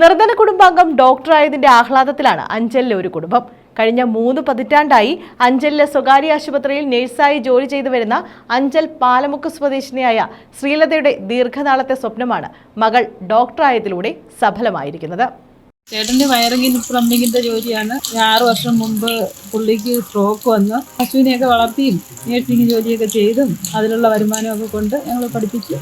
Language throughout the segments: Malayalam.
നിർധന കുടുംബാംഗം ഡോക്ടറായതിന്റെ ആഹ്ലാദത്തിലാണ് അഞ്ചലിലെ ഒരു കുടുംബം. കഴിഞ്ഞ മൂന്ന് പതിറ്റാണ്ടായി അഞ്ചലിലെ സ്വകാര്യ ആശുപത്രിയിൽ നഴ്സായി ജോലി ചെയ്തു വരുന്ന അഞ്ചൽ പാലമുക്ക് സ്വദേശിനിയായ ശ്രീലതയുടെ ദീർഘനാളത്തെ സ്വപ്നമാണ് മകൾ ഡോക്ടറായതിലൂടെ സഫലമായിരിക്കുന്നത്. ചേട്ടന്റെ വയറിങ്ങിന് പ്ലംബിങ്ങിന്റെ ജോലിയാണ്. ആറ് വർഷം മുമ്പ് പുള്ളിക്ക് സ്ട്രോക്ക് വന്ന്. പശുവിനെയൊക്കെ വളർത്തിയും നേഴ്സിംഗ് ജോലിയൊക്കെ ചെയ്തും അതിലുള്ള വരുമാനമൊക്കെ കൊണ്ട് ഞങ്ങൾ പഠിപ്പിച്ചു.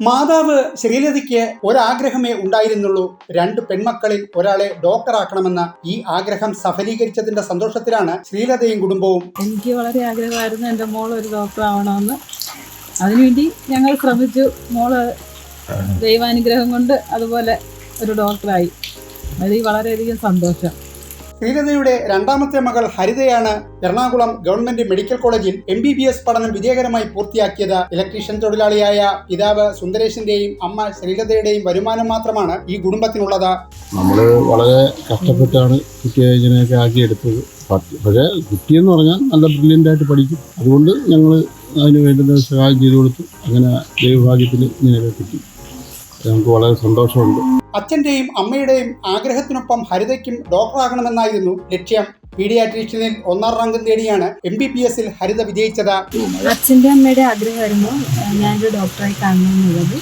മാതാവ് ശ്രീലതയ്ക്ക് ഒരാഗ്രഹമേ ഉണ്ടായിരുന്നുള്ളൂ. രണ്ട് പെൺമക്കളിൽ ഒരാളെ ഡോക്ടറാക്കണമെന്ന ഈ ആഗ്രഹം സഫലീകരിച്ചതിന്റെ സന്തോഷത്തിലാണ് ശ്രീലതയും കുടുംബവും. എനിക്ക് വളരെ ആഗ്രഹമായിരുന്നു എന്റെ മോൾ ഒരു ഡോക്ടർ ആവണമെന്ന്. അതിനുവേണ്ടി ഞങ്ങൾ ശ്രമിച്ചു. മോൾ ദൈവാനുഗ്രഹം കൊണ്ട് അതുപോലെ ഒരു ഡോക്ടറായി. അതിൽ വളരെയധികം സന്തോഷം. ശ്രീലതയുടെ രണ്ടാമത്തെ മകൾ ഹരിതയാണ് എറണാകുളം ഗവൺമെന്റ് മെഡിക്കൽ കോളേജിൽ എം ബി ബി എസ് പഠനം വിജയകരമായി പൂർത്തിയാക്കിയത്. ഇലക്ട്രീഷ്യൻ തൊഴിലാളിയായ പിതാവ് സുന്ദരേഷിന്റെയും അമ്മ ശ്രീലതയുടെയും വരുമാനം മാത്രമാണ് ഈ കുടുംബത്തിനുള്ളത്. നമ്മൾ വളരെ കഷ്ടപ്പെട്ടാണ് കുട്ടിയെ ഇങ്ങനെയൊക്കെ ആക്കിയെടുത്തത്. പക്ഷേ കുട്ടിയെന്ന് പറഞ്ഞാൽ നല്ല ബ്രില്യന്റ് ആയിട്ട് പഠിക്കും. അതുകൊണ്ട് ഞങ്ങൾ അതിന് വേണ്ടുന്ന സഹായം ചെയ്തു കൊടുത്തു. അങ്ങനെ ദൈവഭാഗ്യത്തിൽ ഇങ്ങനെയൊക്കെ കിട്ടി. ഞങ്ങൾക്ക് വളരെ സന്തോഷമുണ്ട്. അച്ഛന്റെയും അമ്മയുടെയും ആഗ്രഹത്തിനൊപ്പം ഹരിതയ്ക്കും ഡോക്ടറാകണമെന്നായിരുന്നു ലക്ഷ്യം. പീഡിയാട്രീഷ്യനിൽ ഒന്നാം റാങ്ക് നേടിയാണ് എം ബി ബി എസിൽ ഹരിത വിജയിച്ചത്. അച്ഛന്റെ അമ്മയുടെ ആഗ്രഹമായിരുന്നു ഞാനൊരു ഡോക്ടറായി കാണണമെന്നുള്ളത്.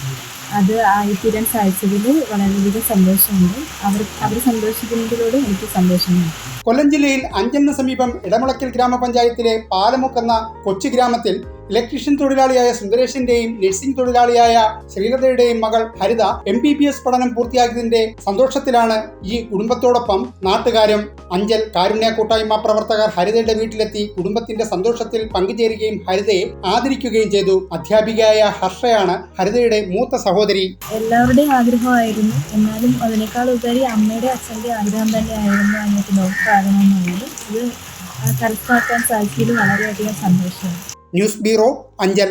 അത് ആയി തീരാൻ സാധിച്ചതിൽ വളരെയധികം സന്തോഷമുണ്ട്. അവർ അവർ സന്തോഷിക്കുന്നതിലൂടെ എനിക്ക് സന്തോഷമുണ്ട്. കൊല്ലം ജില്ലയിൽ അഞ്ചെന്ന സമീപം ഇടമുളക്കൽ ഗ്രാമപഞ്ചായത്തിലെ പാലമുക്കെന്ന കൊച്ചു ഗ്രാമത്തിൽ ഇലക്ട്രീഷ്യൻ തൊഴിലാളിയായ സുന്ദരേഷിന്റെയും നഴ്സിംഗ് തൊഴിലാളിയായ ശ്രീലതയുടെയും മകൾ Haritha M B B S പഠനം പൂർത്തിയാക്കിയതിന്റെ സന്തോഷത്തിലാണ് ഈ കുടുംബത്തോടൊപ്പം നാട്ടുകാരും അഞ്ചൽ കാരുണ്യ കൂട്ടായ്മ പ്രവർത്തകർ ഹരിതയുടെ വീട്ടിലെത്തി കുടുംബത്തിന്റെ സന്തോഷത്തിൽ പങ്കുചേരുകയും ഹരിതയെ ആദരിക്കുകയും ചെയ്തു. അധ്യാപികയായ ഹർഷയാണ് ഹരിതയുടെ മൂത്ത സഹോദരി. എല്ലാവരുടെയും ആഗ്രഹമായിരുന്നു. എന്നാലും അതിനേക്കാൾ ഉപരി അമ്മയുടെ അച്ഛന്റെ ആഗ്രഹം തന്നെയായിരുന്നു എനിക്ക് ഡോക്ടർ ആകണമെന്നുള്ളത് ഇത് കരസ്ഥാക്കാൻ സാധിച്ചതിൽ വളരെയധികം സന്തോഷമാണ്. News bureau Anchal